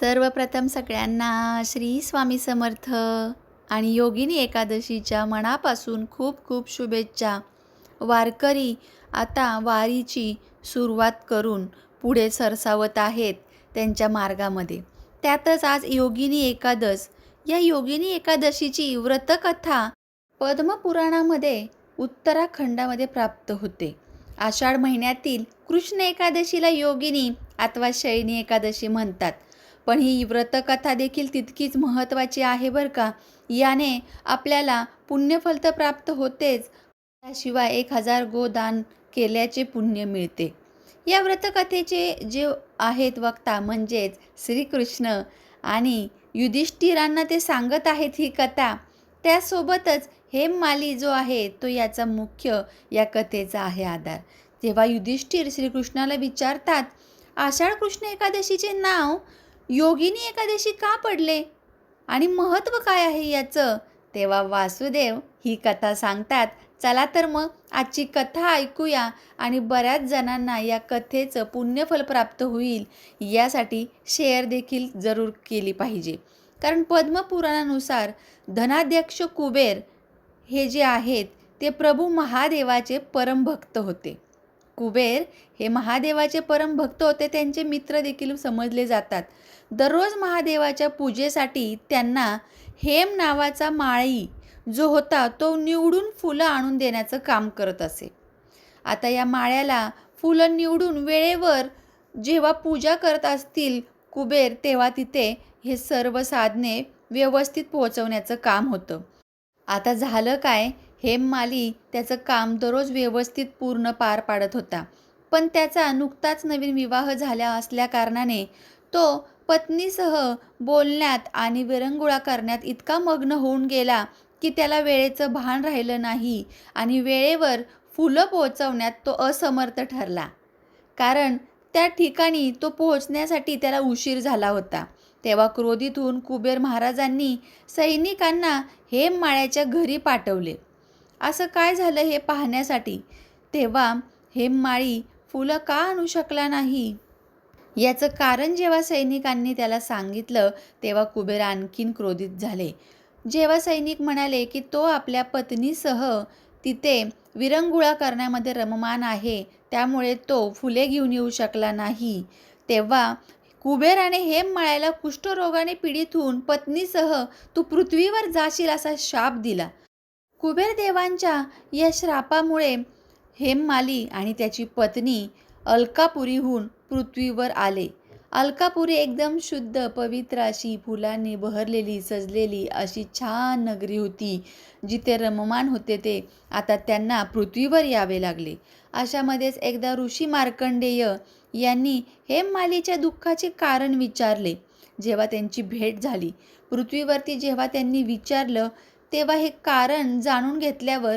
सर्वप्रथम सगळ्यांना श्री स्वामी समर्थ आणि योगिनी एकादशीच्या मनापासून खूप खूप शुभेच्छा. वारकरी आता वारीची सुरुवात करून पुढे सरसावत आहेत त्यांच्या मार्गामध्ये. त्यातच आज योगिनी एकादश या योगिनी एकादशीची व्रतकथा पद्मपुराणामध्ये उत्तराखंडामध्ये प्राप्त होते. आषाढ महिन्यातील कृष्ण एकादशीला योगिनी अथवा शयनी एकादशी म्हणतात. पण ही व्रतकथा देखील तितकीच महत्त्वाची आहे बरं का. याने आपल्याला पुण्यफल तर प्राप्त होतेच त्याशिवाय एक हजार गोदान केल्याचे पुण्य मिळते. या व्रतकथेचे जे आहेत वक्ता म्हणजेच श्रीकृष्ण आणि युधिष्ठिरांना ते सांगत आहेत ही कथा. त्यासोबतच हेममाली जो आहे तो याचा मुख्य या कथेचा आहे आधार. तेव्हा युधिष्ठिर श्रीकृष्णाला विचारतात आषाढ कृष्ण एकादशीचे नाव योगिनी एकादशी का पडले? आणि महत्त्व काय आहे याचं? तेव्हा वासुदेव ही कथा सांगतात. चला तर मग आजची कथा ऐकूया आणि बऱ्याच जणांना या कथेचं पुण्यफल प्राप्त होईल यासाठी शेअर देखील जरूर केली पाहिजे. कारण पद्मपुराणानुसार धनाध्यक्ष कुबेर हे जे आहेत ते प्रभू महादेवाचे परमभक्त होते. कुबेर हे महादेवाचे परमभक्त होते त्यांचे मित्र देखील समजले जातात. दररोज महादेवाच्या पूजेसाठी त्यांना हेम नावाचा माळी जो होता तो निवडून फुलं आणून देण्याचं काम करत असे. आता या माळ्याला फुलं निवडून वेळेवर जेव्हा पूजा करत असतील कुबेर तेव्हा तिथे हे सर्व साधने व्यवस्थित पोहोचवण्याचं काम होतं. आता झालं काय? हेममाली त्याचं काम दररोज व्यवस्थित पूर्ण पार पाडत होता. पण त्याचा नुकताच नवीन विवाह झाला असल्याकारणाने तो पत्नीसह बोलण्यात आणि विरंगुळा करण्यात इतका मग्न होऊन गेला की त्याला वेळेचं भान राहिलं नाही आणि वेळेवर फुलं पोहोचवण्यात तो असमर्थ ठरला. कारण त्या ठिकाणी तो पोहोचण्यासाठी त्याला उशीर झाला होता. तेव्हा क्रोधित होऊन कुबेर महाराजांनी सैनिकांना हेममाळ्याच्या घरी पाठवले. असं काय झालं हे पाहण्यासाठी? तेव्हा हेममाळी फुलं का आणू शकला नाही? याचं कारण जेव्हा सैनिकांनी त्याला सांगितलं तेव्हा कुबेर आणखीन क्रोधित झाले. जेव्हा सैनिक म्हणाले की तो आपल्या पत्नीसह तिथे विरंगुळा करण्यामध्ये रममान आहे त्यामुळे तो फुले घेऊन येऊ शकला नाही तेव्हा कुबेराने हेम माळ्याला कुष्ठरोगाने पीडित होऊन पत्नीसह तू पृथ्वीवर जाशील असा शाप दिला. कुबेर देवांच्या या श्रापामुळे हेममाली आणि त्याची पत्नी अलकापुरीहून पृथ्वीवर आले. अलकापुरी एकदम शुद्ध पवित्र अशी फुलांनी बहरलेली सजलेली अशी छान नगरी होती जिथे रममान होते ते. आता त्यांना पृथ्वीवर यावे लागले. अशामध्येच एकदा ऋषी मार्कंडेय यांनी हेममालीच्या दुःखाचे कारण विचारले. जेव्हा त्यांची भेट झाली पृथ्वीवरती जेव्हा त्यांनी विचारलं तेव्हा हे कारण जाणून घेतल्यावर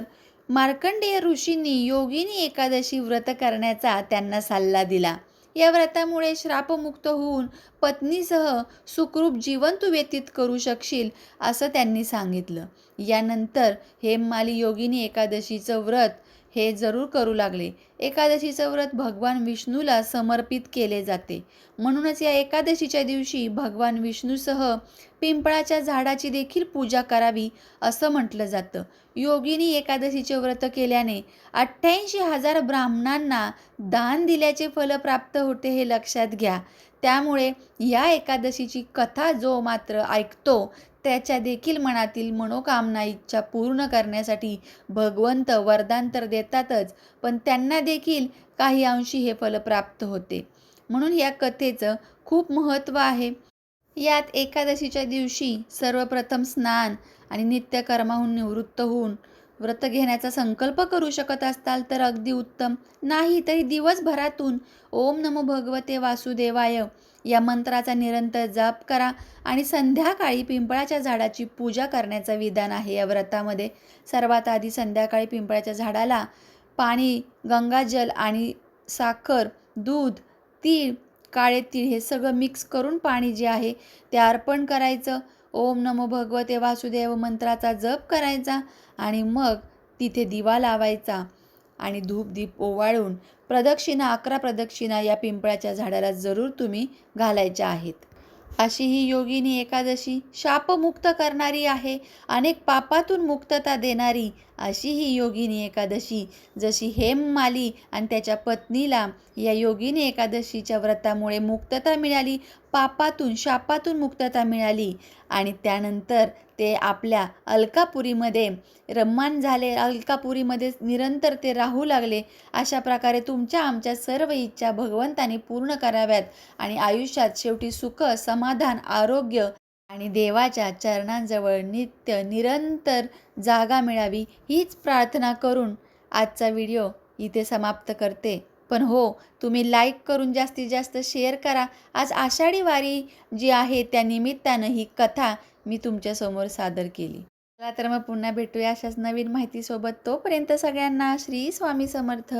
मार्कंडेय ऋषींनी योगिनी एकादशी व्रत करण्याचा त्यांना सल्ला दिला. या व्रतामुळे श्रापमुक्त होऊन पत्नीसह सुखरूप जीवन तू व्यतीत करू शकशील असं त्यांनी सांगितलं. यानंतर हेममाली योगिनी एकादशीचं व्रत हे जरूर करू लागले. एकादशीचं व्रत भगवान विष्णूला समर्पित केले जाते. म्हणूनच या एकादशीच्या दिवशी भगवान विष्णूसह पिंपळाच्या झाडाची देखील पूजा करावी असं म्हटलं जातं. योगिनी एकादशीचे व्रत केल्याने अठ्ठ्याऐंशी हजार ब्राह्मणांना दान दिल्याचे फल प्राप्त होते हे लक्षात घ्या. त्यामुळे या एकादशीची कथा जो मात्र ऐकतो त्याच्या देखील मनातील मनोकामना इच्छा पूर्ण करण्यासाठी भगवंत वरदान तर देतातच. पण त्यांना देखील काही अंशी हे फल प्राप्त होते. म्हणून या कथेचं खूप महत्त्व आहे. यात एकादशीच्या दिवशी सर्वप्रथम स्नान आणि नित्यकर्माहून निवृत्त होऊन व्रत घेण्याचा संकल्प करू शकत असताल तर अगदी उत्तम. नाही तरी दिवसभरातून ओम नमो भगवते वासुदेवाय. या मंत्राचा निरंतर जप करा आणि संध्याकाळी पिंपळाच्या झाडाची पूजा करण्याचं विधान आहे या व्रतामध्ये. सर्वात आधी संध्याकाळी पिंपळाच्या झाडाला पाणी गंगाजल आणि साखर दूध तीळ काळे तीळ हे सगळं मिक्स करून पाणी जे आहे ते अर्पण करायचं. ओम नमो भगवते वासुदेव मंत्राचा जप करायचा आणि मग तिथे दिवा लावायचा आणि धूप दीप ओवाळून प्रदक्षिणा अकरा प्रदक्षिणा या पिंपळाच्या झाडाला जरूर तुम्ही घालायच्या आहेत. अशी ही योगिनी एकादशी शापमुक्त करणारी आहे अनेक पापातून मुक्तता देणारी अशी ही योगिनी एकादशी. जशी हेममाली आणि त्याच्या पत्नीला या योगिनी एकादशीच्या व्रतामुळे मुक्तता मिळाली पापातून शापातून मुक्तता मिळाली. आणि त्यानंतर ते आपल्या अलकापुरीमध्ये रम्मान झाले. अलकापुरीमध्ये निरंतर ते राहू लागले. अशा प्रकारे तुमच्या आमच्या सर्व इच्छा भगवंताने पूर्ण कराव्यात आणि आयुष्यात शेवटी सुख समाधान आरोग्य आणि देवाच्या चरणांजवळ नित्य निरंतर जागा मिळावी हीच प्रार्थना करून आजचा व्हिडिओ इथे समाप्त करते. पण हो तुम्ही लाईक करून जास्तीत जास्त शेअर करा. आज आषाढी वारी जी आहे त्या निमित्तानं ही कथा मी तुमच्यासमोर सादर केली. चला तर मग पुन्हा भेटूया अशाच नवीन माहितीसोबत. तोपर्यंत सगळ्यांना श्री स्वामी समर्थ.